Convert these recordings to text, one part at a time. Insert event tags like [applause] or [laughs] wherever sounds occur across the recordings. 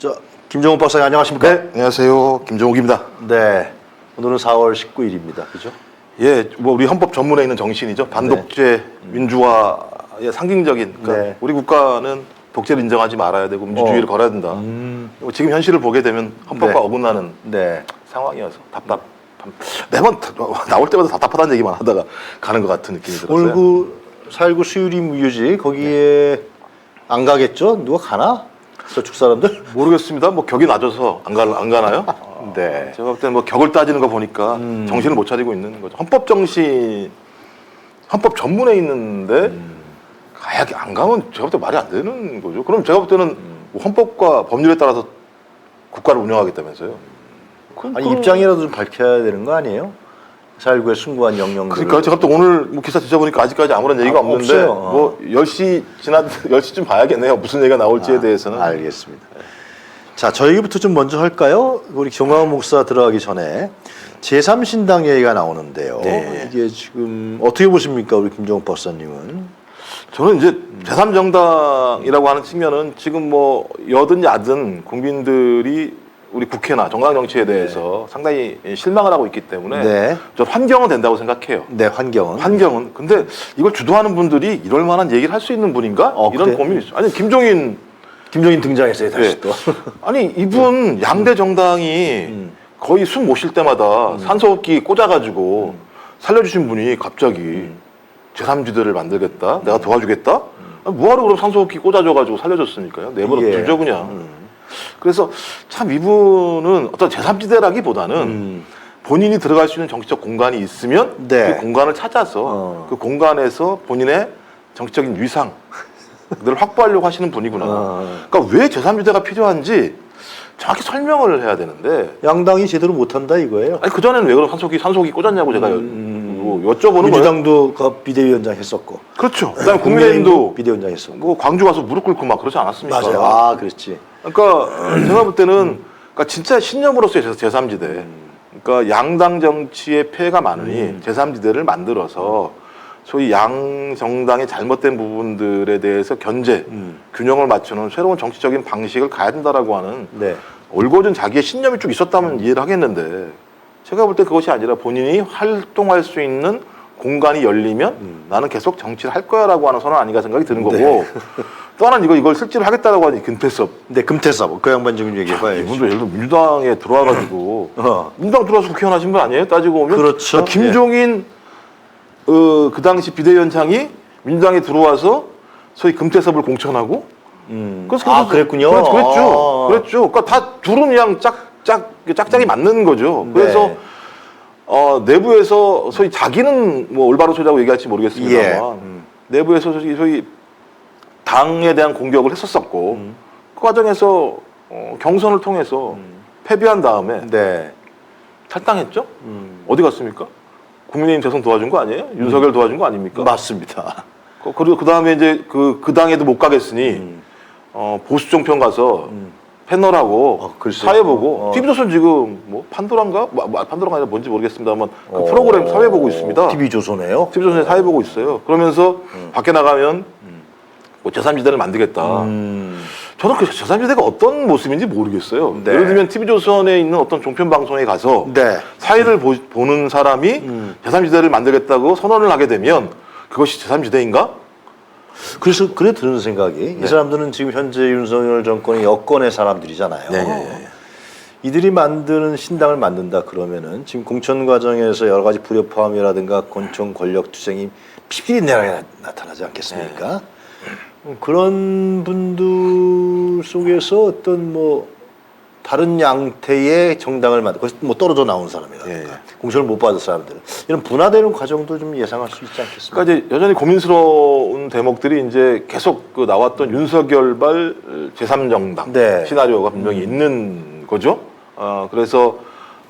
자, 김정은 박사님 안녕하십니까? 네, 안녕하세요. 김종욱입니다. 네. 오늘은 4월 19일입니다. 그죠? 예, 뭐 우리 헌법 전문에 있는 정신이죠. 반독재 민주화의 상징적인. 그러니까 네. 우리 국가는 독재를 인정하지 말아야 되고 민주주의를 어. 걸어야 된다. 뭐 지금 현실을 보게 되면 헌법과 네. 어긋나는 네. 상황이어서 답답. 매번 나올 때마다 답답하다는 얘기만 하다가 가는 것 같은 느낌이 들었어요. 그4.19 수유리 무휴지 거기에 안 가겠죠? 누가 가나? 저축 사람들? [laughs] 모르겠습니다. 뭐 격이 낮아서 안, 가, 안 가나요? 네. 제가 볼 때는 뭐 격을 따지는 거 보니까 음. 정신을 못 차리고 있는 거죠. 헌법 정신, 헌법 전문에 있는데 음. 가야 안 가면 제가 볼 때 말이 안 되는 거죠. 그럼 제가 볼 때는 음. 뭐 헌법과 법률에 따라서 국가를 운영하겠다면서요. 그럼 아니 입장이라도 좀 밝혀야 되는 거 아니에요? 4.19에 순구한 영령들. 그러니까 제가 또 오늘 뭐 기사 뒤져보니까 아직까지 아무런 얘기가 아, 없는데 없어요. 뭐 10시 지난 10시쯤 봐야겠네요. 무슨 얘기가 나올지에 아, 대해서는. 알겠습니다. 자, 저 얘기부터 좀 먼저 할까요? 우리 정광훈 목사 들어가기 전에 제3신당 얘기가 나오는데요. 네. 이게 지금 어떻게 보십니까, 우리 김정은 박사님은? 저는 이제 제3정당이라고 하는 측면은 지금 뭐 여든 야든 국민들이 우리 국회나 정당 정치에 대해서 상당히 실망을 하고 있기 때문에 네. 저 환경은 된다고 생각해요. 네, 환경은. 환경은 근데 이걸 주도하는 분들이 이럴 만한 얘기를 할 수 있는 분인가? 어, 이런 그래? 고민이 있어요. 아니 김종인 김종인 등장했어요, 다시 네. 또. [laughs] 아니 이분 양대 정당이 음. 거의 숨 못 쉴 때마다 산소호흡기 꽂아가지고 살려주신 분이 갑자기 제3지대를 만들겠다, 내가 도와주겠다. 아니, 뭐하러 그럼 산소호흡기 꽂아줘가지고 살려줬습니까요? 내버려 예. 두죠 그냥. 음. 그래서 참 이분은 어떤 제3지대라기보다는 음. 본인이 들어갈 수 있는 정치적 공간이 있으면 네. 그 공간을 찾아서 어. 그 공간에서 본인의 정치적인 위상을 확보하려고 하시는 분이구나. 어. 그러니까 왜 제3지대가 필요한지 정확히 설명을 해야 되는데 양당이 제대로 못한다 이거예요. 아니 그 전에는 왜 그런 산소기 산소기 꽂았냐고 제가 여- 음. 뭐 여쭤보는 거예요. 민주당도 그 비대위원장 했었고. 그렇죠. 그다음에 국민의힘도 비대위원장 했었고. 뭐 광주 가서 무릎 꿇고 막 그러지 않았습니까? 맞아요. 아, 그렇지. 그러니까 제가 볼 때는 그러니까 진짜 신념으로서의 제3지대. 그러니까 양당 정치에 폐해가 많으니 제3지대를 만들어서 소위 양 정당의 잘못된 부분들에 대해서 견제, 음. 균형을 맞추는 새로운 정치적인 방식을 가야 된다라고 하는 네. 올곧은 자기의 신념이 쭉 있었다면 이해를 하겠는데 제가 볼 때 그것이 아니라 본인이 활동할 수 있는 공간이 열리면 나는 계속 정치를 할 거야라고 하는 선언 아닌가 생각이 드는 거고 네. [laughs] 또 하나는 이거 이걸 실제로 하겠다라고 하니 금태섭 근데 금태섭 그 양반 지금 얘기해봐요. 이분도 예를 들어 민주당에 들어와가지고 어. 민주당 들어와서 국회의원 하신 분 아니에요? 따지고 보면 그렇죠. 그러니까 김종인 어, 그 당시 비대위원장이 민주당에 들어와서 소위 금태섭을 공천하고 음. 그래서 아, 그랬군요. 그랬, 그랬죠. 아. 그랬죠. 그러니까 다 둘은 그냥 짝짝 짝짝이 맞는 거죠. 네. 그래서 어, 내부에서 소위 자기는 뭐 올바른 소리라고 얘기할지 모르겠습니다만 예. 음. 내부에서 소위, 소위 당에 대한 공격을 했었었고 음. 그 과정에서 어, 경선을 통해서 패배한 다음에 네. 탈당했죠. 음. 어디 갔습니까? 국민의힘 대선 도와준 거 아니에요? 윤석열 도와준 거 아닙니까? 맞습니다. 그- 그리고 그 다음에 이제 그, 그 당에도 못 가겠으니 음. 어, 보수 종편 가서 음. 패널하고 어, 글쎄. 사회 보고 어. TV조선 지금 뭐 판도라인가? 뭐, 뭐, 판도라가 아니라 뭔지 모르겠습니다만 그 어. 프로그램 사회 보고 있습니다. TV 조선에요. TV조선에 사회 보고 있어요. 그러면서 밖에 나가면 뭐 제3지대를 만들겠다. 음. 저는 그 제3지대가 어떤 모습인지 모르겠어요. 네. 예를 들면 TV조선에 있는 어떤 종편 방송에 가서 네. 사회를 보, 는 사람이 음. 제3지대를 만들겠다고 선언을 하게 되면 그것이 제3지대인가? 그래서 그래 드는 생각이 이 사람들은 지금 현재 윤석열 정권의 여권의 사람들이잖아요. 네, 네, 네. 이들이 만드는 신당을 만든다 그러면은 지금 공천 과정에서 여러 가지 불협화음이라든가 권총 권력 투쟁이 피비린내가 나타나지 않겠습니까? 음, 그런 분들 속에서 어떤 뭐 다른 양태의 정당을 만들, 뭐 떨어져 나온 사람이라든가 예, 예. 공천을 못 받은 사람들은 이런 분화되는 과정도 좀 예상할 수 있지 않겠습니까? 그러니까 이제 여전히 고민스러운 대목들이 이제 계속 그 나왔던 윤석열발 제3정당 네. 시나리오가 분명히 있는 거죠. 어, 그래서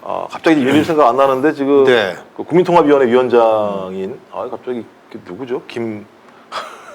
어, 갑자기 이름 생각 안 나는데 지금 네. 그 국민통합위원회 위원장인 아 갑자기 그 누구죠? 김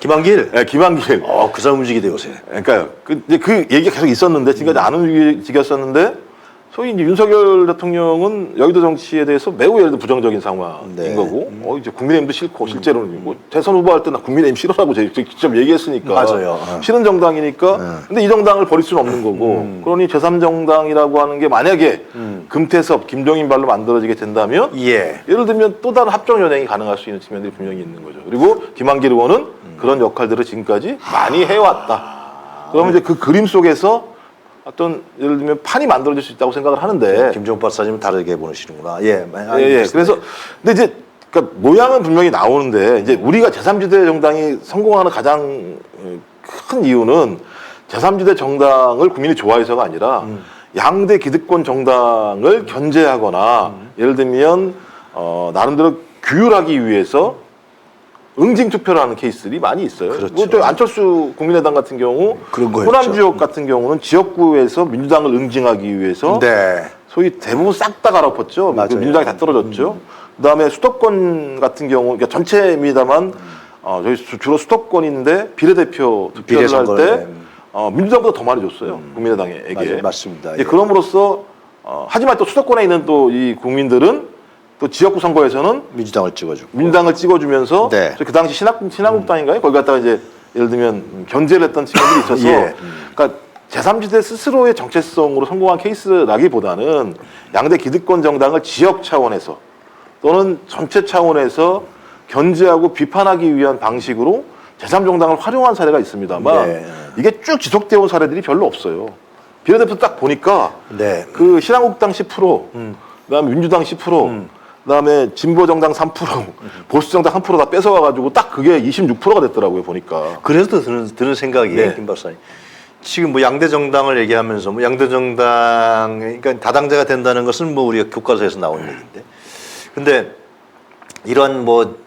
김한길, 네, 김한길. 어, 그 사람 움직이대 요새. 그러니까 그, 이제 그 얘기가 계속 있었는데 지금까지 안 움직였었는데 소위 이제 윤석열 대통령은 여의도 정치에 대해서 매우 예를 들어 부정적인 상황인 네. 거고, 어, 이제 국민의힘도 싫고 실제로는 뭐 대선 후보할 때 나 국민의힘 싫어라고 제가 직접 얘기했으니까. 맞아요. 어. 싫은 정당이니까. 네. 근데 이 정당을 버릴 수는 없는 거고, 음. 그러니 제3정당이라고 하는 게 만약에 음. 금태섭, 김종인 발로 만들어지게 된다면 예. 예를 들면 또 다른 합종 연행이 가능할 수 있는 측면들이 분명히 있는 거죠. 그리고 김한길 의원은 음. 그런 역할들을 지금까지 많이 해왔다. 그러면 이제 그 그림 속에서 어떤 예를 들면 판이 만들어질 수 있다고 생각을 하는데 김종 박사님 다르게 보시는구나. 예. 예, 예. 그래서 근데 이제 그러니까 모양은 분명히 나오는데 이제 우리가 제3지대 정당이 성공하는 가장 어, 큰 이유는 제3지대 정당을 국민이 좋아해서가 아니라 음. 양대 기득권 정당을 견제하거나 음. 예를 들면 어 나름대로 규율하기 위해서 응징 투표를 하는 케이스들이 많이 있어요. 그렇죠. 뭐저 안철수 국민의당 같은 경우 그런 거 호남. 지역 같은 경우는 지역구에서 민주당을 응징하기 위해서 네. 소위 대부분 싹 다 갈아엎었죠. 맞아요. 음. 그 민주당이 다 떨어졌죠. 그다음에 수도권 같은 경우, 그러니까 전체입니다만 어, 저희 주- 주로 수도권인데 비례대표 투표를 비례선거를, 할때 네. 어, 민주당보다 더 많이 줬어요. 국민의당에게. 맞아요. 맞습니다. 예, 예. 그럼으로써 어, 하지만 또 수도권에 있는 또 이 국민들은 또 지역구 선거에서는 민주당을 찍어주고. 민당을 찍어주면서 네. 그 당시 신학 신한국당인가요? 거기 갔다가 이제 예를 들면 견제를 했던 측면들이 있어서 [laughs] 예. 그러니까 제3지대 스스로의 정체성으로 성공한 케이스라기보다는 양대 기득권 정당을 지역 차원에서 또는 전체 차원에서 견제하고 비판하기 위한 방식으로 제3정당을 활용한 사례가 있습니다만 네. 이게 쭉 지속되어 온 사례들이 별로 없어요. 비례대표 딱 보니까 네. 그 신한국당 10%, 그다음에 민주당 10%, 그다음에 진보 정당 3%, 보수 정당 3%다 뺏어와 가지고 딱 그게 26%가 됐더라고요 보니까. 그래서 드는, 드는 생각이 네. 김 박사님. 지금 뭐 양대 정당을 얘기하면서 뭐 양대 정당 그러니까 다당제가 된다는 것은 뭐 우리가 교과서에서 나온 얘기인데. 근데 이런 뭐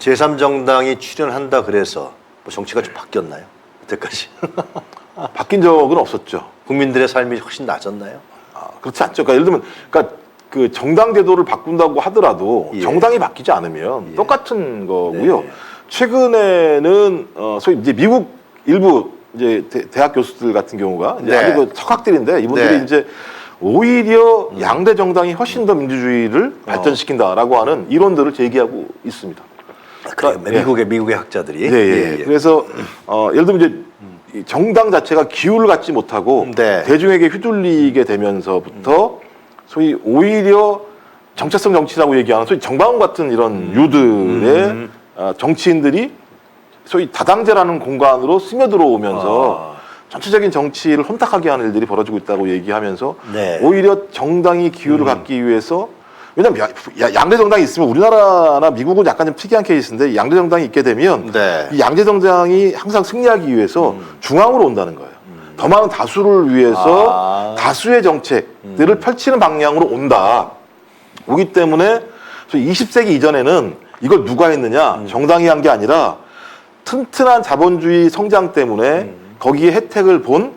제3정당이 출연한다 그래서 뭐 정치가 좀 바뀌었나요? 여태까지. [laughs] 바뀐 적은 없었죠. 국민들의 삶이 훨씬 나아졌나요? 아, 그렇지 않죠. 그러니까 예를 들면, 그러니까 그 정당 제도를 바꾼다고 하더라도 예. 정당이 바뀌지 않으면 예. 똑같은 거고요. 네. 최근에는 어 소위 이제 미국 일부 이제 대, 학 교수들 같은 경우가 이제 네. 아주 그 석학들인데 이분들이 네. 이제 오히려 양대 정당이 훨씬 더 민주주의를 발전시킨다라고 하는 이론들을 제기하고 있습니다. 그래요. 예. 미국의 미국의 학자들이. 예, 예. 그래서 어, 예를 들면 이제 이 정당 자체가 기후를 갖지 못하고 네. 대중에게 휘둘리게 되면서부터 소위 오히려 정체성 정치라고 얘기하는 소위 정방원 같은 이런 유들의 음. 어, 정치인들이 소위 다당제라는 공간으로 스며들어오면서 아. 전체적인 정치를 혼탁하게 하는 일들이 벌어지고 있다고 얘기하면서 네. 오히려 정당이 기후를 음. 갖기 위해서 왜냐면 양대 정당이 있으면 우리나라나 미국은 약간 좀 특이한 케이스인데 양대 정당이 있게 되면 네. 이 양대 정당이 항상 승리하기 위해서 중앙으로 온다는 거예요. 더 많은 다수를 위해서 아. 다수의 정책들을 펼치는 방향으로 온다. 오기 때문에 20세기 이전에는 이걸 누가 했느냐 정당이 한 게 아니라 튼튼한 자본주의 성장 때문에 거기에 혜택을 본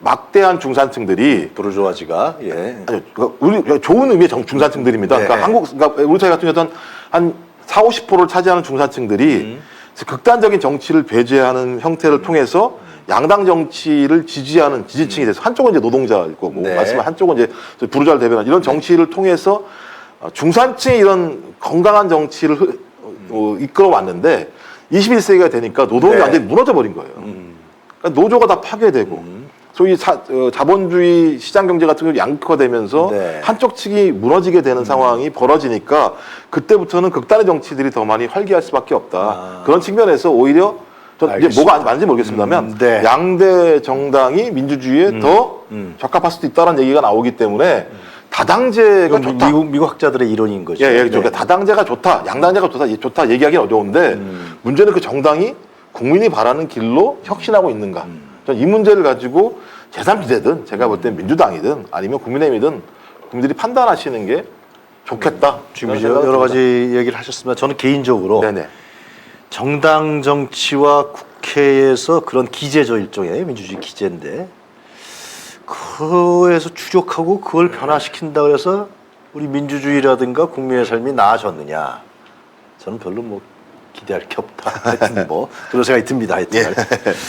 막대한 중산층들이 부르주아지가 예. 아니, 그 우리 좋은 의미의 정- 중산층들입니다. 네. 그러니까 한국, 그러니까 우리 사회 같은 경우는 한 4, 50%를 차지하는 중산층들이 음. 극단적인 정치를 배제하는 형태를 통해서 양당 정치를 지지하는 지지층이 돼서 한쪽은 이제 노동자일 거고 네. 말씀은 한쪽은 이제 부르자를 대변하는 이런 정치를 통해서 어, 중산층의 이런 건강한 정치를 흐- 어, 이끌어 왔는데 21세기가 되니까 노동이 네. 완전히 무너져 버린 거예요. 음. 그러니까 노조가 다 파괴되고 소위 사- 어, 자본주의 시장 경제 같은 게 양극화되면서 네. 한쪽 측이 무너지게 되는 상황이 벌어지니까 그때부터는 극단의 정치들이 더 많이 활기할 수밖에 없다. 아. 그런 측면에서 오히려 저 이제. 뭐가 맞는지 모르겠습니다만 음, 네. 양대 정당이 민주주의에 더 음. 적합할 수도 있다는 얘기가 나오기 때문에 다당제가 좋다. 미국 미국 학자들의 이론인 거죠. 예, 예, 네. 그러니까 다당제가 좋다, 양당제가 좋다, 예, 좋다 얘기하기 는 어려운데 음. 문제는 그 정당이 국민이 바라는 길로 혁신하고 있는가. 음. 저는 이 문제를 가지고 제3지대든 제가 볼 땐 민주당이든 아니면 국민의힘이든 국민들이 판단하시는 게 좋겠다. 지금 이제 생각이 여러. 가지 얘기를 하셨으면 저는 개인적으로 네네. 정당 정치와 국회에서 그런 기제죠 일종의 민주주의 기제인데 그에서 추적하고 그걸 변화시킨다 그래서 우리 민주주의라든가 국민의 삶이 나아졌느냐 저는 별로 뭐 기대할 게 없다 [laughs] 하여튼 뭐 그런 생각이 듭니다 하여튼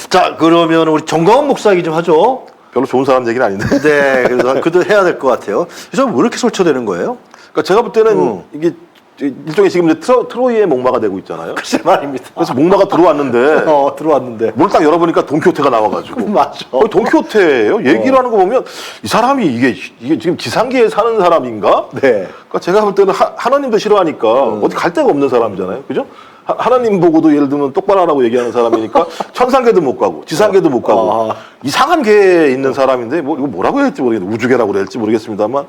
자 그러면 우리 정광훈 목사 얘기 좀 하죠 별로 좋은 사람 얘기는 아닌데. 네, 그래서 그래도 해야 될 것 같아요. 그래서 왜 이렇게 설쳐되는 거예요? 그러니까 제가 볼 때는 음. 이게 일종의 지금 이제 트로, 트로이의 목마가 되고 있잖아요. 글쎄 말입니다. 그래서 목마가 들어왔는데 [laughs] 어, 들어왔는데. 문딱 열어보니까 돈키호테가 나와가지고. [laughs] 거의 돈키호테예요. 얘기를 하는 거 보면 이 사람이 이게 이게 지금 지상계에 사는 사람인가? 네. 그러니까 제가 볼 때는 하, 하나님도 싫어하니까 어디 갈 데가 없는 사람이잖아요. 그죠? 하, 하나님 보고도 예를 들면 똑바로 하라고 얘기하는 사람이니까 [laughs] 천상계도 못 가고 지상계도 못 가고 아. 이상한 계에 있는 사람인데 뭐 이거 뭐라고 해야 할지 모르겠는데 우주계라고 그래야 할지 모르겠습니다만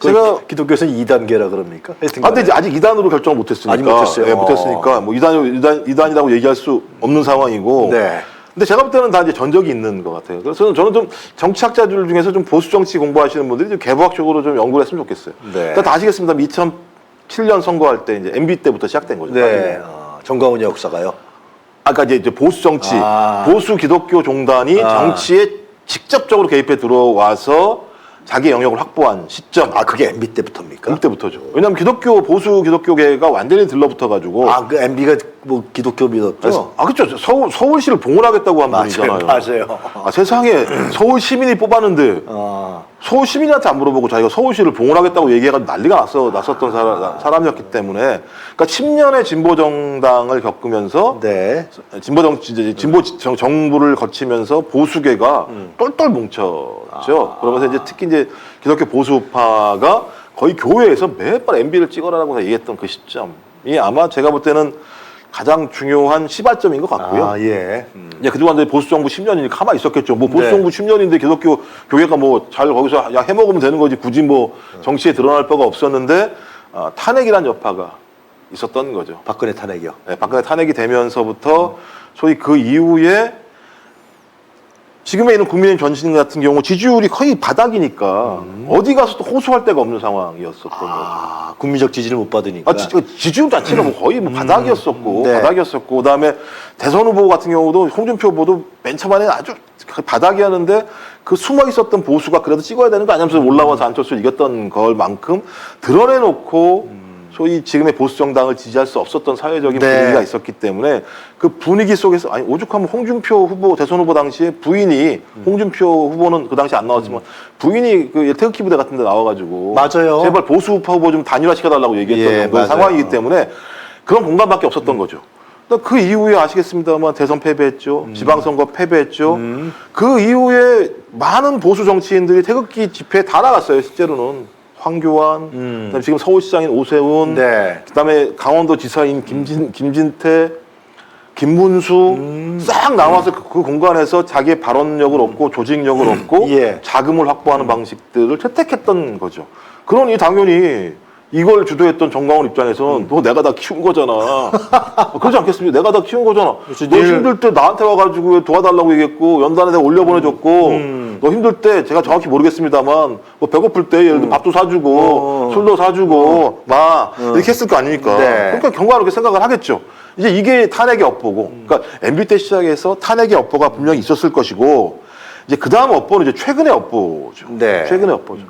제가 제가 기독교에서는 2단계라 그럽니까? 하여튼 아, 근데 이제 아직 2단으로 결정을 못했으니까. 아직 못했어요? 예, 못했으니까 뭐 2단, 2단, 2단이라고 얘기할 수 없는 상황이고. 네. 근데 제가 볼 때는 다 이제 전적이 있는 것 같아요. 그래서 저는 좀 정치학자들 중에서 좀 보수 정치 공부하시는 분들이 좀 개부학적으로 좀 연구를 했으면 좋겠어요. 네. 일단 다 아시겠습니다. 2007년 선거할 때 이제 MB 때부터 시작된 거죠. 네. 어, 정가훈 역사가요. 아까 이제 이제 보수 정치, 아. 보수 기독교 종단이 아. 정치에 직접적으로 개입해 들어와서 자기 영역을 확보한 시점. 아, 그게 MB 때부터입니까? 그때부터죠. 왜냐하면 기독교 보수 기독교계가 완전히 들러붙어 가지고 아, 그 MB가 뭐 기독교 믿었죠? 아 그렇죠. 서울 서울시를 봉헌하겠다고 한 맞아요, 분이잖아요. 맞아요. 아, 세상에 서울 시민이 뽑았는데 아, 서울 시민한테 안 물어보고 자기가 서울시를 봉헌하겠다고 얘기해가지고 난리가 났어 났었던 사람, 사람이었기 때문에 그러니까 10년의 진보 정당을 겪으면서 네. 진보 정치 이제 진보 정, 정부를 거치면서 보수계가 음. 똘똘 뭉쳤죠. 아. 그러면서 이제 특히 이제 기독교 보수파가 거의 교회에서 매번 MB를 찍어라라고 얘기했던 그 시점이 아마 제가 볼 때는 가장 중요한 시발점인 것 같고요. 아, 예. 음. 이제 그동안 보수 정부 10년이니까 가만히 있었겠죠. 뭐 보수 네. 정부 10년인데 기독교 교회가 뭐 잘 거기서 야 해먹으면 되는 거지 굳이 뭐 정치에 드러날 바가 없었는데 아, 탄핵이란 여파가 있었던 거죠. 박근혜 탄핵이요. 네, 박근혜 탄핵이 되면서부터 소위 그 이후에 지금에 있는 국민의힘 전신 같은 경우 지지율이 거의 바닥이니까 어디 가서 또 호소할 데가 없는 상황이었었던 거죠. 아, 국민적 지지를 못 받으니까. 아, 지, 지지율 자체가 뭐 거의 뭐 바닥이었었고, 네. 바닥이었었고, 그 다음에 대선 후보 같은 경우도 홍준표 후보도 맨 처음에 아주 바닥이었는데 그 숨어 있었던 보수가 그래도 찍어야 되는 거 아니면서 올라와서 안철수를 이겼던 걸 만큼 드러내놓고 소위 지금의 보수 정당을 지지할 수 없었던 사회적인 네. 분위기가 있었기 때문에 그 분위기 속에서 아니 오죽하면 홍준표 후보 대선 후보 당시에 부인이 홍준표 후보는 그 당시 안 나왔지만 부인이 그 태극기 부대 같은 데 나와가지고 맞아요. 제발 보수 우파 후보 좀 단일화 시켜달라고 얘기했던 예, 맞아요. 상황이기 때문에 그런 공간밖에 없었던 거죠. 그그 이후에 아시겠습니다만 대선 패배했죠. 음. 지방선거 패배했죠. 그 이후에 많은 보수 정치인들이 태극기 집회에 다 나갔어요. 실제로는 황교안, 음. 그다음에 지금 서울시장인 오세훈, 네. 그다음에 강원도 지사인 김진 김진태, 김문수 음. 싹 나와서 그, 그 공간에서 자기의 발언력을 얻고 조직력을 얻고 예. 자금을 확보하는 방식들을 채택했던 거죠. 그러니 당연히 이걸 주도했던 정광훈 입장에서는 너 내가 다 키운 거잖아. 어, [laughs] 그러지 않겠습니까? 내가 다 키운 거잖아. 그렇지, 너 늘- 힘들 때 나한테 와가지고 도와달라고 얘기했고 연단에 내가 올려보내줬고 음. 너 힘들 때 제가 정확히 모르겠습니다만 뭐 배고플 때 예를 들어 밥도 사주고 어. 술도 사주고 막 이렇게 했을 거 아닙니까? 네. 그러니까 경과롭게 생각을 하겠죠. 이제 이게 탄핵의 업보고, 그러니까 MB 때 시작해서 탄핵의 업보가 분명히 있었을 것이고, 이제 그 다음 업보는 이제 최근의 업보죠. 네. 최근의 업보죠.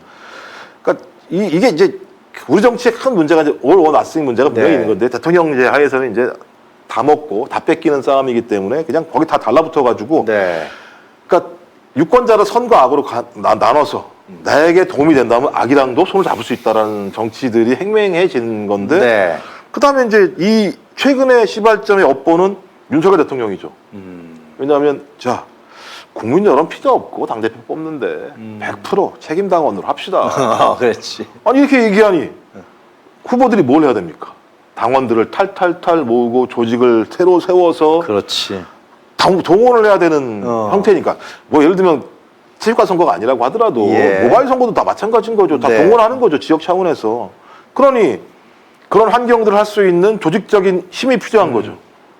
그러니까 이, 이게 이제 우리 정치의 큰 문제가 이제 올 원 아스ing 문제가 분명히 네. 있는 건데 대통령제 하에서는 이제 다 먹고 다 뺏기는 싸움이기 때문에 그냥 거기 다 달라붙어 가지고 네. 그러니까 유권자를 선과 악으로 가- 나, 나눠서 나에게 도움이 된다면 악이랑도 손을 잡을 수 있다라는 정치들이 행맹해진 건데 네. 그다음에 이제 이 최근의 시발점의 업보는 윤석열 대통령이죠. 음. 왜냐하면 자 국민 여론 필요 없고 당 대표 뽑는데 음. 100% 책임 당원으로 합시다. [laughs] 아, 그렇지. 아니 이렇게 얘기하니 후보들이 뭘 해야 됩니까? 당원들을 탈탈탈 모으고 조직을 새로 세워서 그렇지. 당- 동원을 해야 되는 어. 형태니까 뭐 예를 들면 체육관 선거가 아니라고 하더라도 예. 모바일 선거도 다 마찬가지인 거죠. 다 네. 동원하는 거죠. 지역 차원에서. 그러니 그런 환경들을 할 수 있는 조직적인 힘이 필요한 음. 거죠.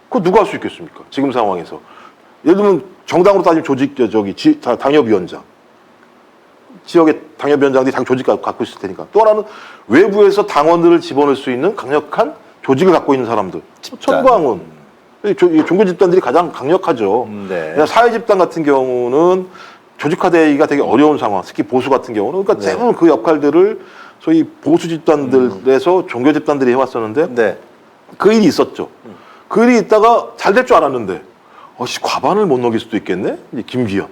그거 누가 할 수 있겠습니까? 지금 상황에서. 예를 들면 정당으로 따지면 조직 저- 저기 지- 다- 당협위원장. 지역의 당협위원장들이 자기 조직 가- 갖고 있을 테니까. 또 하나는 외부에서 당원들을 집어넣을 수 있는 강력한 조직을 갖고 있는 사람들. 천광훈. 종교 집단들이 가장 강력하죠. 음, 네. 사회 집단 같은 경우는 조직화되기가 되게 어려운 상황. 특히 보수 같은 경우는 그러니까 네. 대부분 그 역할들을 소위 보수 집단들에서 종교 집단들이 해왔었는데 네. 그 일이 있었죠. 그 일이 있다가 잘 될 줄 알았는데, 어 씨 과반을 못 넘길 수도 있겠네. 이제 김기현.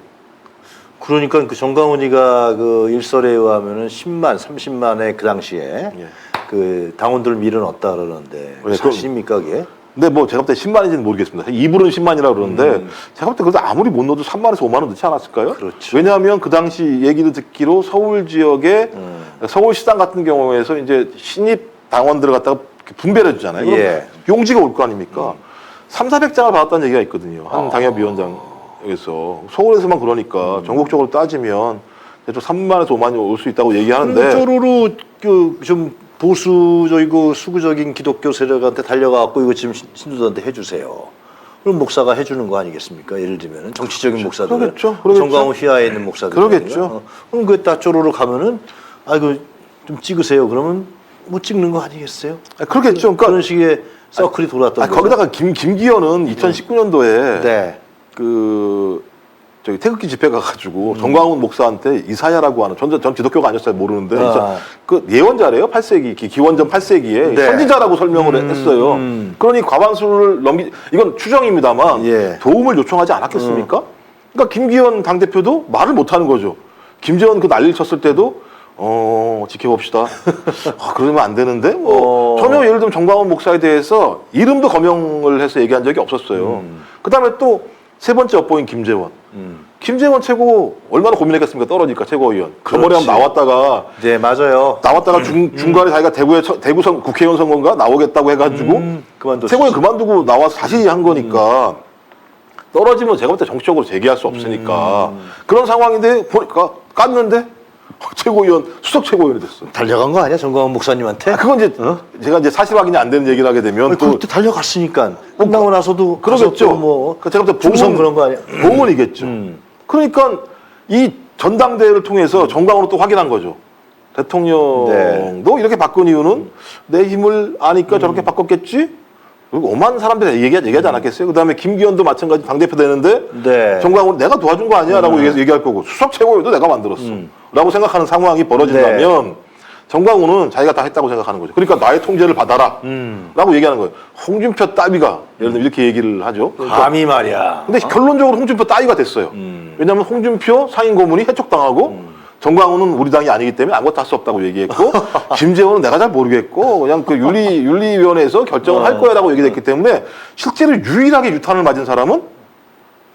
그러니까 그 정강훈이가 그 일설에 의하면은 10만, 30만에 그 당시에 예. 그 당원들을 밀어넣었다 그러는데 그럼- 사실입니까 그게? 근데 뭐 제가 볼 때 10만인지는 모르겠습니다. 이불은 10만이라고 그러는데 제가 볼 때 그래도 아무리 못 넣어도 3만에서 5만 원 넣지 않았을까요? 음. 그렇죠. 왜냐하면 그 당시 얘기를 듣기로 서울 지역에 음. 서울시당 같은 경우에서 이제 신입 당원들을 갖다가 분배를 해주잖아요. 예. 용지가 올 거 아닙니까? 3, 400장을 받았다는 얘기가 있거든요. 한 아. 당협위원장에서. 서울에서만 그러니까 전국적으로 따지면 대충 3만에서 5만이 올 수 있다고 얘기하는데 쪼로로 그좀 보수적이고 수구적인 기독교 세력한테 달려가갖고 이거 지금 신- 신도들한테 해주세요. 그럼 목사가 해주는 거 아니겠습니까? 예를 들면 정치적인 목사들, 그러겠죠. 그러겠죠. 정강훈 휘하에 있는 목사들, 그러겠죠. 어, 그럼 그딱 쪼로로 가면은 아이고 좀 찍으세요. 그러면 못 찍는 거 아니겠어요? 아, 그러겠죠. 그러니까 그런 식의 서클이 돌았던 아, 거죠. 거기다가 김 김기현은 2019년도에 네. 그 저기 태극기 집회 가가지고 음. 정광훈 목사한테 이사야라고 하는 전, 전 기독교가 아니었어요 모르는데 아. 그래서 그 예언자래요 8세기 기- 기원전 8세기에 네. 선지자라고 설명을 음, 했어요. 음. 그러니 과반수를 넘기 이건 추정입니다만 예. 도움을 요청하지 않았겠습니까? 그러니까 김기현 당 대표도 말을 못 하는 거죠. 김재원 그 난리를 쳤을 때도 어 지켜봅시다. [laughs] 아, 그러면 안 되는데 뭐 어. 전혀 예를 들면 정광훈 목사에 대해서 이름도 거명을 해서 얘기한 적이 없었어요. 음. 그다음에 또 세 번째 엇보인 김재원. 음. 김재원 최고 얼마나 고민했겠습니까? 떨어지니까 최고위원. 저번에 그렇지. 한번 나왔다가 네 맞아요. 나왔다가 중, 중간에 자기가 대구에 처- 대구 선, 국회의원 선거인가 나오겠다고 해가지고 음, 그만뒀 최고위원 그만두고 나와서 다시 한 거니까 떨어지면 제가 볼 때 정치적으로 재기할 수 없으니까 그런 상황인데 보니까 깠는데 최고위원 수석 최고위원이 됐어. 달려간 거 아니야 정강훈 목사님한테? 아, 그건 이제 제가 이제 사실 확인이 안 되는 얘기를 하게 되면 어? 아니, 또 그때 달려갔으니까 끝나고 나서도 그러겠죠. 뭐그 제가 볼때 충성 봉헌- 그런 거 아니야? 봉헌이겠죠. 음. 그러니까 이 전당대회를 통해서 정강으로 또 확인한 거죠. 대통령도 네. 이렇게 바꾼 이유는 내 힘을 아니까 음. 저렇게 바꿨겠지. 오만 사람들이 얘기, 얘기하지 않았겠어요. 그 다음에 김기현도 마찬가지 당 대표 되는데 네. 정강훈 내가 도와준 거 아니야 라고 얘기, 얘기할 거고 수석 최고위원도 내가 만들었어. 음. 라고 생각하는 상황이 벌어진다면 정강훈은 자기가 다 했다고 생각하는 거죠. 그러니까 나의 통제를 받아라. 음. 라고 얘기하는 거예요. 홍준표 따위가 예를 들면 이렇게 얘기를 하죠. 그러니까 감히 말이야. 근데 결론적으로 홍준표 따위가 됐어요. 음. 왜냐하면 홍준표 상임 고문이 해촉당하고 정광훈은 우리 당이 아니기 때문에 아무것도 할 수 없다고 얘기했고 [laughs] 김재원은 내가 잘 모르겠고 그냥 그 윤리 윤리위원회에서 결정을 어. 할 거야라고 얘기했기 때문에 실제로 유일하게 유탄을 맞은 사람은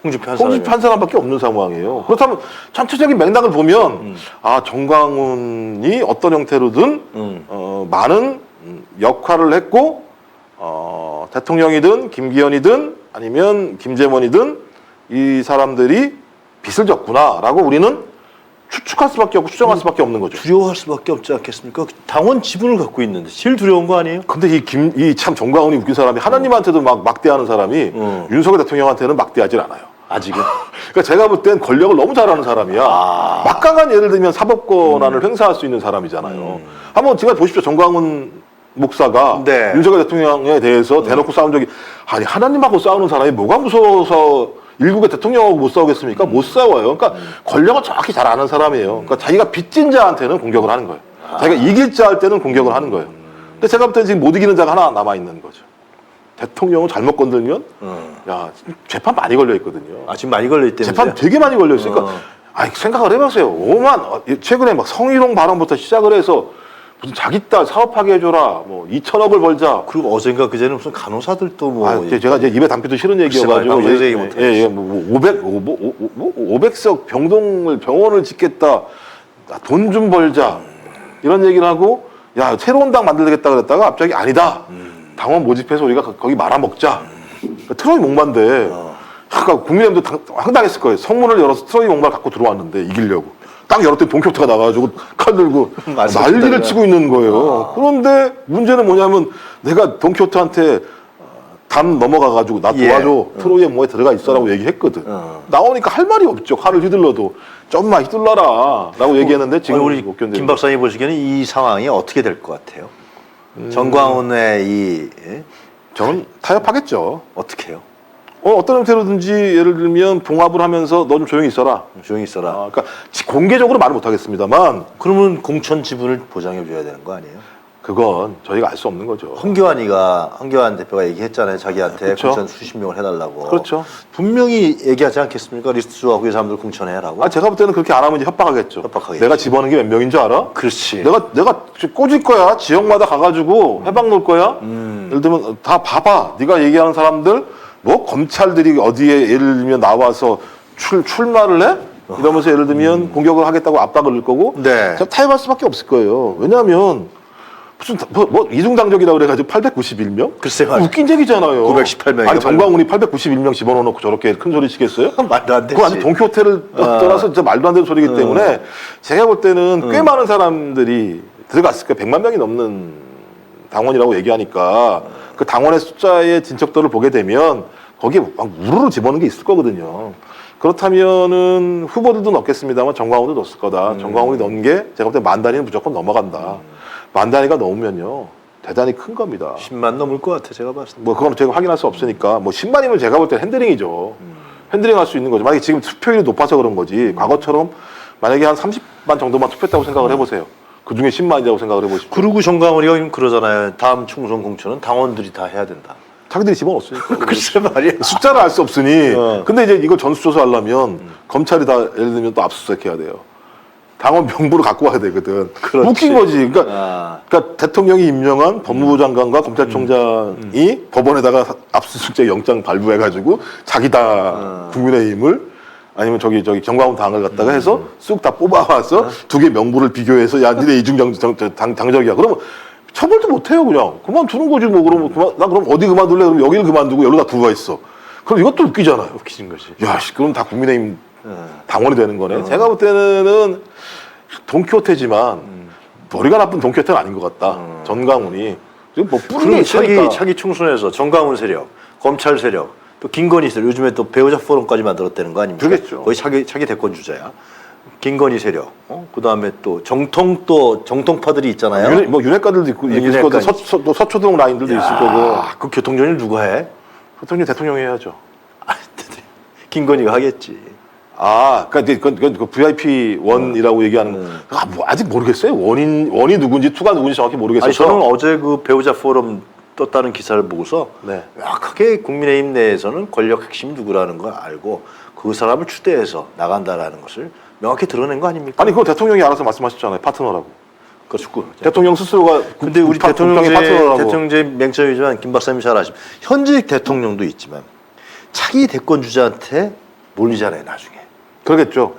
홍준표 한 홍준표 한 사람밖에 없는 상황이에요. 그렇다면 전체적인 맥락을 보면 아 정광훈이 어떤 형태로든 음. 어, 많은 음, 역할을 했고 어, 대통령이든 김기현이든 아니면 김재원이든 이 사람들이 빚을 졌구나라고 우리는 추측할 수밖에 없고 추정할 수밖에 없는 거죠. 두려워할 수밖에 없지 않겠습니까? 당원 지분을 갖고 있는데 제일 두려운 거 아니에요? 근데 이 김 이 참 정광훈이 웃긴 사람이 하나님한테도 막 막대하는 사람이 음. 윤석열 대통령한테는 막대하지 않아요. 아직은. [laughs] 그러니까 제가 볼 땐 권력을 너무 잘하는 사람이야. 아. 막강한 예를 들면 사법 권한을 횡사할 수 있는 사람이잖아요. 한번 제가 보십시오. 정광훈 목사가 네. 윤석열 대통령에 대해서 대놓고 싸운 적이 아니 하나님하고 싸우는 사람이 뭐가 무서워서 일국의 대통령하고 못 싸우겠습니까? 못 싸워요. 그러니까 권력을 정확히 잘 아는 사람이에요. 그러니까 자기가 빚진 자한테는 공격을 하는 거예요. 자기가 이길 자 할 때는 공격을 하는 거예요. 근데 제가 볼 때는 지금 못 이기는 자가 하나 남아 있는 거죠. 대통령을 잘못 건들면 어. 야 재판 많이 걸려 있거든요. 아 지금 많이 걸려 있대요. 재판 되게 많이 걸려 있으니까 어. 아니 생각을 해보세요. 오만 어, 최근에 막 성희롱 발언부터 시작을 해서 무슨 자기 딸 사업하게 해줘라 뭐 2천억을 벌자. 그리고 어젠가 그제는 무슨 간호사들도 뭐 아, 이제 제가 이제 입에 담기도 싫은 얘기여가지고 얘기 못 예, 예, 뭐 500, 뭐, 500석 병동을 병원을 짓겠다, 돈 좀 벌자 이런 얘기를 하고 야 새로운 당 만들겠다 그랬다가 갑자기 아니다, 당원 모집해서 우리가 거- 거기 말아먹자. 그러니까 트로이 목마인데 어. 아까 국민의힘도 당- 황당했을 거예요. 성문을 열어서 트로이 목마를 갖고 들어왔는데 이기려고. 딱 열었더니 돈키호테가 나가지고 칼 들고. [laughs] 난리를 치고 있는 거예요. 그런데 문제는 뭐냐면 내가 돈키호테한테 담 넘어가 가지고 나 예. 도와줘 트로이의 몸에 들어가 있어라고 얘기했거든. 어. 나오니까 할 말이 없죠. 칼을 휘둘러도 좀만 휘둘러라라고 얘기했는데 지금 아니, 우리 못김 박사님 보시기에는 이 상황이 어떻게 될 것 같아요? 정광훈의 이 예? 저는 타협하겠죠. 어떻게 해요? 어, 어떤 형태로든지 예를 들면 봉합을 하면서 너 좀 조용히 있어라. 조용히 있어라. 아, 그러니까 지- 공개적으로 말을 못하겠습니다만 그러면 공천 지분을 보장해 줘야 되는 거 아니에요? 그건 저희가 알 수 없는 거죠. 황교안이가 황교안 대표가 얘기했잖아요. 자기한테 그렇죠. 공천 수십 명을 해달라고. 그렇죠. 분명히 얘기하지 않겠습니까? 리스트하고 이 사람들 공천해라고. 아 제가 볼 때는 그렇게 안 하면 이제 협박하겠죠. 협박하겠지. 내가 집어넣는 게몇 명인 줄 알아? 그렇지. 내가 내가 꽂을 거야. 지역마다 가가지고 해방 놓을 거야. 음. 예를 들면 다 봐봐. 네가 얘기하는 사람들 뭐 검찰들이 어디에 예를 들면 나와서 출 출마를 해? 이러면서 예를 들면 공격을 하겠다고 압박을 넣을 거고 음. 네. 제가 타협할 수밖에 없을 거예요. 왜냐하면 무슨 다- 뭐, 뭐 이중당적이라고 그래가지고 891명? 글쎄 말이야. 웃긴 얘기잖아요. 918 명이요, 아니 정광훈이 891명 집어넣어놓고 저렇게 큰 소리 치겠어요? [laughs] 말도 안 되지. 그거 완전 동키호테를 아. 떠나서 진짜 말도 안 되는 소리이기 때문에 제가 볼 때는 꽤 많은 사람들이 들어갔을 거예요. 100만 명이 넘는 당원이라고 얘기하니까 그 당원의 숫자의 진척도를 보게 되면 거기에 막 우르르 집어넣는 게 있을 거거든요. 그렇다면은 후보들도 넣겠습니다만 정광훈도 넣었을 거다. 정광훈이 넣은 게 제가 볼 때 만 단위는 무조건 넘어간다. 만 단위가 넘으면요. 대단히 큰 겁니다. 10만 넘을 것 같아 제가 봤을 때. 뭐 그건 제가 확인할 수 없으니까 뭐 10만이면 제가 볼 때 핸드링이죠. 음. 핸드링 할 수 있는 거죠. 만약에 지금 투표율이 높아서 그런 거지. 과거처럼 만약에 한 30만 정도만 투표했다고 생각을 해보세요. 그 중에 10만이라고 생각을 해보십시오. 그리고 정강원이가 지금 그러잖아요. 다음 총선 공천은 당원들이 다 해야 된다. 자기들이 집어넣었으니까. [laughs] 글쎄 말이야. 숫자를 알 수 없으니. 어. 근데 이제 이거 전수조사 하려면 검찰이 다 예를 들면 또 압수수색 해야 돼요. 당원 명부를 갖고 와야 되거든. 그렇지. 웃긴 거지. 그러니까, 아. 그러니까 대통령이 임명한 법무부 장관과 검찰총장이 법원에다가 압수수색 영장 발부해가지고 자기 다 국민의힘을 아니면 저기 저기 정광훈 당을 갖다가 해서 쑥 다 뽑아와서 두 개 명부를 비교해서 야 니네 이중정 정- 정- 당, 당적이야. 그러면 처벌도 못해요 그냥 그만두는 거지 뭐 그러면 그만 나 그럼 어디 그만둘래 그럼 여기를 그만두고 여기다 두가 있어. 그럼 이것도 웃기잖아요. 웃기신 거지. 야, 씨, 그럼 다 국민의힘 어. 당원이 되는 거네. 제가 볼 때는 동키호테지만 머리가 나쁜 동키호테는 아닌 것 같다. 전광훈이 지금 뭐 그럼 차기. 차기 총선에서 정강훈 세력, 검찰 세력, 또 김건희 세력, 요즘에 또 배우자 포럼까지 만들었다는 거 아닙니까? 그러겠죠. 거의 차기 차기 대권 주자야. 김건희 세력, 어? 그 다음에 또 정통 또 정통파들이 있잖아요. 윤회, 뭐 윤회가들도 있고 네, 있을 거고 서, 서, 또 서초동 라인들도 있을 거고 아, 그 교통정리를 누가 해? 대통령 대통령이 해야죠. 아, 김건희가 하겠지. 아, 그러니까 이제 그건, 그건 그 VIP 원이라고 얘기하는 음. 아, 뭐 아직 모르겠어요. 원인 원이 누군지 투가 누군지 정확히 모르겠어서. 아니 저는 어제 그 배우자 포럼 떴다는 기사를 보고서 네. 명확하게 국민의힘 내에서는 권력 핵심이 누구라는 걸 알고 그 사람을 추대해서 나간다라는 것을 명확히 드러낸 거 아닙니까? 아니 그거 대통령이 알아서 말씀하셨잖아요. 파트너라고. 그렇죠. 그 대통령 스스로가 근데 우리 파- 대통령제 파트너라고. 대통령제 맹점이지만 김 박사님 잘 아시면 현직 대통령도 있지만 차기 대권 주자한테 몰리잖아요 나중에. 그러겠죠.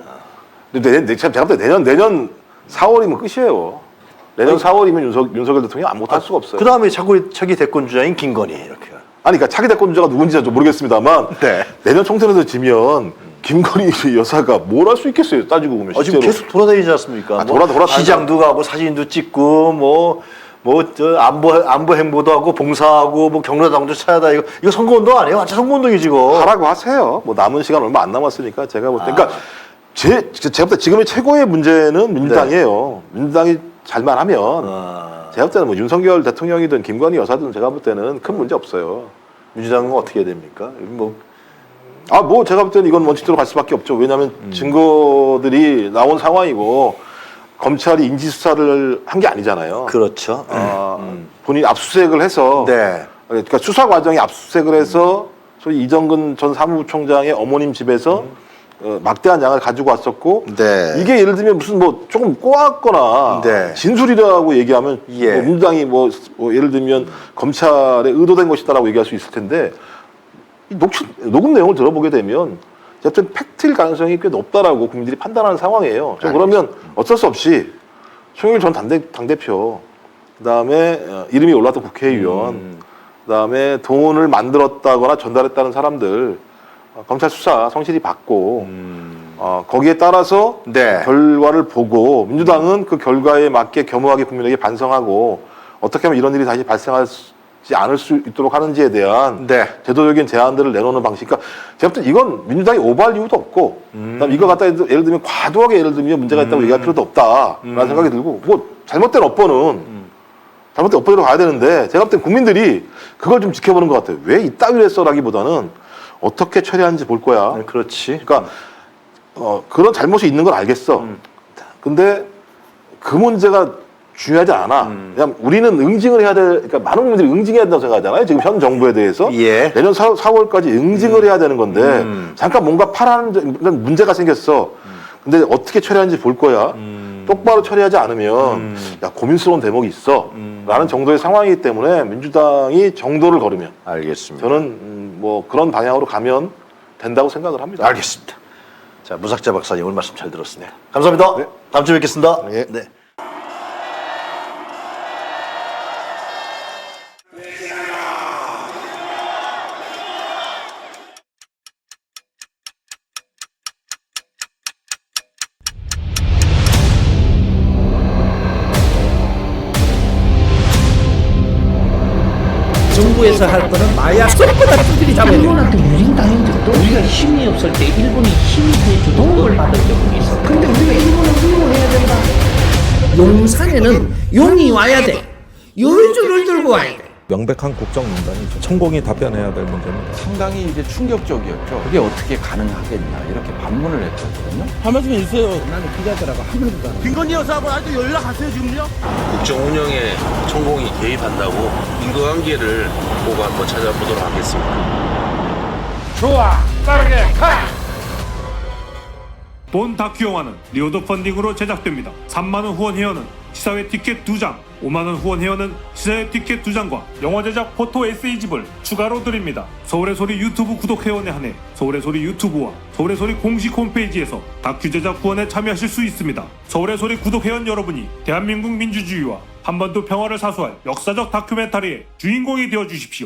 근데 내년, 내- 참 제가 볼 때 내년 내년 4월이면 끝이에요. 내년 4월이면 윤석, 윤석열 대통령이 아무것도 할 수가 없어요. 그 다음에 차기 차기 대권 주자인 김건희 이렇게. 아니, 그러니까 차기 대권 주자가 누군지 잘 모르겠습니다만 [laughs] 네. 내년 총선에서 지면 김건희 [laughs] 여사가 뭘 할 수 있겠어요? 따지고 보면 어, 지금 실제로. 계속 돌아다니지 않습니까? 아, 뭐 돌아- 돌아다니죠. 시장도 가고 사진도 찍고 뭐. 뭐 저 안보 안보 행보도 하고 봉사하고 뭐 경로당도 찾아다니고 이거 선거운동 아니에요? 완전 선거운동이지 이거. 하라고 하세요. 뭐 남은 시간 얼마 안 남았으니까 제가 볼 때. 아. 그러니까 제 제가 볼 때 지금의 최고의 문제는 민주당이에요. 민주당이 잘만 하면 아, 제가 볼 때는 뭐 윤석열 대통령이든 김건희 여사든 제가 볼 때는 큰 문제 없어요. 민주당은 어떻게 해야 됩니까? 뭐 아, 뭐 제가 볼 때는 이건 원칙대로 갈 수밖에 없죠. 왜냐하면 음. 증거들이 나온 상황이고 검찰이 인지 수사를 한 게 아니잖아요. 그렇죠. 아, 본인이 압수수색을 해서 네. 그러니까 수사 과정에 압수수색을 해서 소위 이정근 전 사무부총장의 어머님 집에서 어, 막대한 양을 가지고 왔었고 네. 이게 예를 들면 무슨 뭐 조금 꼬았거나 네. 진술이라고 얘기하면 예. 뭐 민주당이 뭐, 뭐 예를 들면 검찰에 의도된 것이다라고 얘기할 수 있을 텐데 이 녹, 녹음 내용을 들어보게 되면 어쨌든 팩트일 가능성이 꽤 높다라고 국민들이 판단하는 상황이에요. 저 그러면 어쩔 수 없이 송영길 전 당대, 당대표, 그 다음에 이름이 올랐던 국회의원, 음. 그 다음에 돈을 만들었다거나 전달했다는 사람들 어, 검찰 수사 성실히 받고 어, 거기에 따라서 음. 네. 결과를 보고 민주당은 그 결과에 맞게 겸허하게 국민에게 반성하고 어떻게 하면 이런 일이 다시 발생하지 않을 수 있도록 하는지에 대한 네. 제도적인 제안들을 내놓는 방식. 그러니까 제가 볼 때 이건 민주당이 오버할 이유도 없고, 그다음 이거 갖다 예를 들면 과도하게 예를 들면 문제가 있다고 얘기할 필요도 없다라는 생각이 들고, 뭐 잘못된 업보는 잘못된 업보대로 가야 되는데 제가 볼 때 국민들이 그걸 좀 지켜보는 것 같아요. 왜 이따위로 했어라기보다는 어떻게 처리하는지 볼 거야. 네, 그렇지. 그러니까 어, 그런 잘못이 있는 걸 알겠어. 근데 그 문제가 중요하지 않아. 음. 그냥 우리는 응징을 해야 될, 그러니까 많은 국민들이 응징해야 된다고 생각하잖아요. 지금 현 정부에 대해서. 예. 내년 4, 4월까지 응징을 해야 되는 건데, 음. 잠깐 뭔가 그러니까 문제가 생겼어. 근데 어떻게 처리하는지 볼 거야. 똑바로 처리하지 않으면, 야, 고민스러운 대목이 있어. 라는 정도의 상황이기 때문에 민주당이 정도를 걸으면, 알겠습니다. 저는 음, 뭐 그런 방향으로 가면 된다고 생각을 합니다. 알겠습니다. 자, 무삭자 박사님 오늘 말씀 잘 들었습니다. 감사합니다. 다음 주에 뵙겠습니다. 예. 네. 정부에서 할 거는 마약 쏙보다 두들이 잡아야 돼. 일본한테 당한 적도 우리가 힘이 없을 때 일본이 힘이 돼주는 도움을 받은 적은 있어. 근데 우리가 일본을 훌륭해야 된다. 용산에는 용이 와야 돼. 요주를 들고 와야 돼. 명백한 국정농단이죠. 천공이 답변해야 될 문제입니다. 상당히 이제 충격적이었죠. 그게 어떻게 가능하겠냐 이렇게 반문을 했거든요. 국정 운영에 천공이 개입한다고 인과관계를 보고 한번 찾아보도록 하겠습니다. 본 다큐 영화는 리오더 펀딩으로 제작됩니다. 3만원 후원 회원은 시사회 티켓 2장, 5만원 후원 회원은 시사회 티켓 2장과 영화 제작 포토 에세이 집을 추가로 드립니다. 서울의 소리 유튜브 구독 회원에 한해 서울의 소리 유튜브와 서울의 소리 공식 홈페이지에서 다큐 제작 후원에 참여하실 수 있습니다. 서울의 소리 구독 회원 여러분이 대한민국 민주주의와 한반도 평화를 사수할 역사적 다큐멘터리의 주인공이 되어 주십시오.